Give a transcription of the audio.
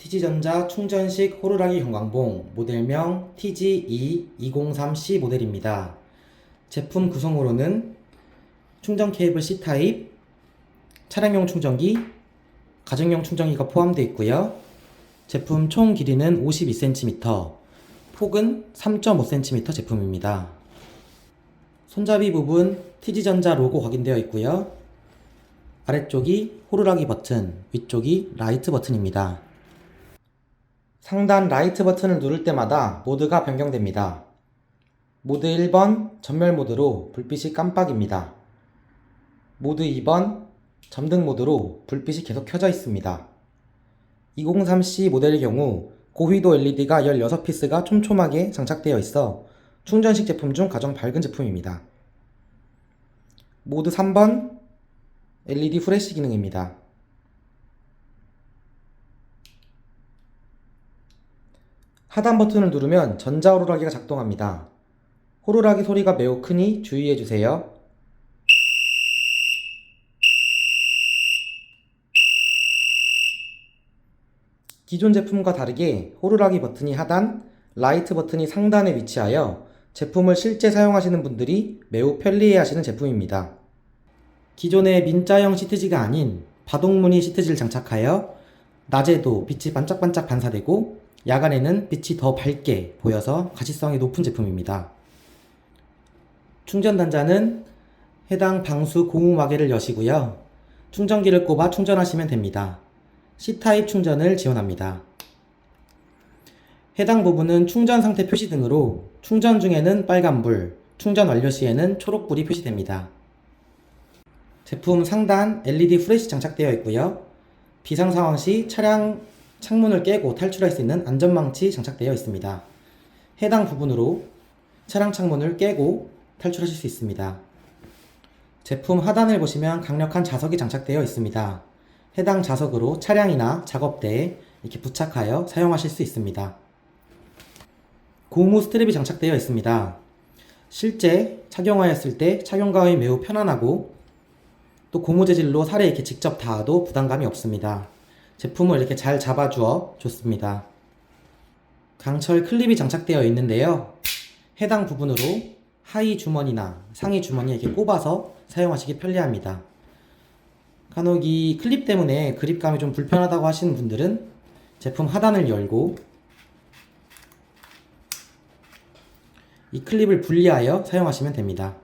TG전자 충전식 호루라기 형광봉 모델명 TG2-203C 모델입니다. 제품 구성으로는 충전 케이블 C타입, 차량용 충전기, 가정용 충전기가 포함되어 있고요. 제품 총 길이는 52cm, 폭은 3.5cm 제품입니다. 손잡이 부분 TG전자 로고 각인되어 있고요. 아래쪽이 호루라기 버튼, 위쪽이 라이트 버튼입니다. 상단 라이트 버튼을 누를 때마다 모드가 변경됩니다. 모드 1번 전멸 모드로 불빛이 깜빡입니다. 모드 2번 점등 모드로 불빛이 계속 켜져 있습니다. 203C 모델의 경우 고휘도 LED가 16피스가 촘촘하게 장착되어 있어 충전식 제품 중 가장 밝은 제품입니다. 모드 3번 LED 후레쉬 기능입니다. 하단 버튼을 누르면 전자 호루라기가 작동합니다. 호루라기 소리가 매우 크니 주의해 주세요. 기존 제품과 다르게 호루라기 버튼이 하단, 라이트 버튼이 상단에 위치하여 제품을 실제 사용하시는 분들이 매우 편리해 하시는 제품입니다. 기존의 민자형 시트지가 아닌 바동무늬 시트지를 장착하여 낮에도 빛이 반짝반짝 반사되고 야간에는 빛이 더 밝게 보여서 가시성이 높은 제품입니다. 충전 단자는 해당 방수 고무 마개를 여시고요. 충전기를 꼽아 충전하시면 됩니다. C타입 충전을 지원합니다. 해당 부분은 충전 상태 표시 등으로 충전 중에는 빨간불, 충전 완료 시에는 초록불이 표시됩니다. 제품 상단 LED 후레쉬 장착되어 있고요. 비상 상황 시 차량 창문을 깨고 탈출할 수 있는 안전망치 장착되어 있습니다. 해당 부분으로 차량 창문을 깨고 탈출하실 수 있습니다. 제품 하단을 보시면 강력한 자석이 장착되어 있습니다. 해당 자석으로 차량이나 작업대에 이렇게 부착하여 사용하실 수 있습니다. 고무 스트랩이 장착되어 있습니다. 실제 착용하였을 때 착용감이 매우 편안하고 또 고무 재질로 살에 이렇게 직접 닿아도 부담감이 없습니다. 제품을 이렇게 잘 잡아주어 좋습니다. 강철 클립이 장착되어 있는데요. 해당 부분으로 하의 주머니나 상의 주머니에 이렇게 꼽아서 사용하시기 편리합니다. 간혹 이 클립 때문에 그립감이 좀 불편하다고 하시는 분들은 제품 하단을 열고 이 클립을 분리하여 사용하시면 됩니다.